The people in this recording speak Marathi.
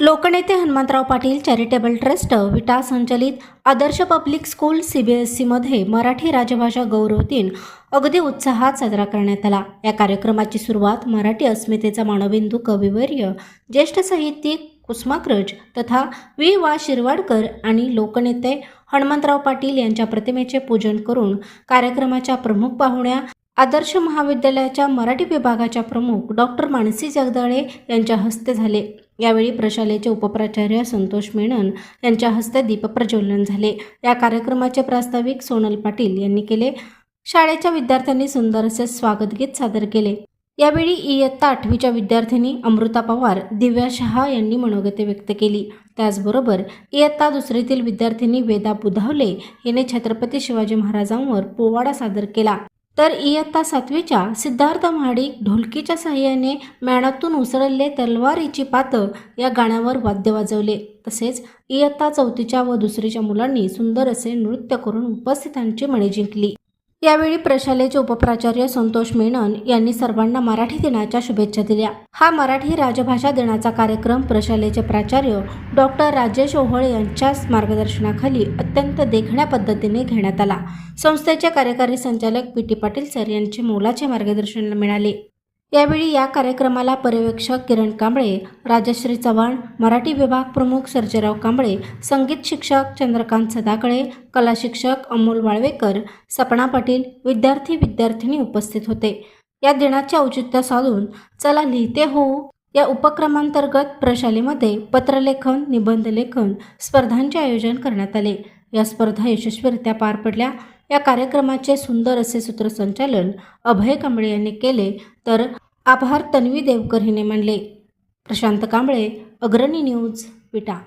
लोकनेते हनुमंतराव पाटील चॅरिटेबल ट्रस्ट विटा संचलित Adarsh public school C B S सीमध्ये मराठी राजभाषा गौरव दिन अगदी उत्साहात साजरा करण्यात आला. या कार्यक्रमाची सुरुवात मराठी अस्मितेचा मानवेंदू कविवर्य ज्येष्ठ साहित्यिक कुसुमाग्रज तथा वि वा शिरवाडकर आणि लोकनेते हनुमंतराव पाटील यांच्या प्रतिमेचे पूजन करून कार्यक्रमाच्या प्रमुख पाहुण्या आदर्श महाविद्यालयाच्या मराठी विभागाच्या प्रमुख डॉक्टर मानसी जगदाळे यांच्या हस्ते झाले. यावेळी प्रशालेचे उपप्राचार्य संतोष मेनन यांच्या हस्ते दीपप्रज्वलन झाले. या कार्यक्रमाचे प्रास्ताविक सोनल पाटील यांनी केले. शाळेच्या विद्यार्थ्यांनी सुंदर असे स्वागतगीत सादर केले. यावेळी इयत्ता आठवीच्या विद्यार्थ्यांनी अमृता पवार दिव्या शहा यांनी मनोगते व्यक्त केली. त्याचबरोबर इयत्ता दुसरीतील विद्यार्थ्यांनी वेदा बुधावले हिने छत्रपती शिवाजी महाराजांवर पोवाडा सादर केला. तर इयत्ता सातवीच्या सिद्धार्थ महाडिक ढोलकीच्या साह्याने मॅणातून उसळले तलवारीची पातं या गाण्यावर वाद्य वाजवले. तसेच इयत्ता चौथीच्या व दुसरीच्या मुलांनी सुंदर असे नृत्य करून उपस्थितांची मणे जिंकली. यावेळी प्रशालेचे उपप्राचार्य संतोष मेनन यांनी सर्वांना मराठी दिनाच्या शुभेच्छा दिल्या. हा मराठी राजभाषा दिनाचा कार्यक्रम प्रशालेचे प्राचार्य डॉक्टर राजेश ओहळे यांच्या मार्गदर्शनाखाली अत्यंत देखण्या पद्धतीने घेण्यात आला. संस्थेचे कार्यकारी संचालक पी टी पाटील सर यांचे मोलाचे मार्गदर्शन मिळाले. यावेळी या कार्यक्रमाला पर्यवेक्षक किरण कांबळे राजश्री चव्हाण मराठी विभाग प्रमुख सर्जेराव कांबळे संगीत शिक्षक चंद्रकांत सदाकळे कला शिक्षक अमोल वाळवेकर सपना पाटील विद्यार्थी विद्यार्थिनी उपस्थित होते. या दिनाचे औचित्य साधून चला लिहिते होऊ या उपक्रमांतर्गत प्रशालेमध्ये पत्रलेखन निबंधलेखन स्पर्धांचे आयोजन करण्यात आले. या स्पर्धा यशस्वीरित्या पार पडल्या. या कार्यक्रमाचे सुंदर असे सूत्रसंचालन अभय कांबळे यांनी केले. तर आभार तन्वी देवकर हिने मानले प्रशांत कांबळे अग्रणी न्यूज विटा.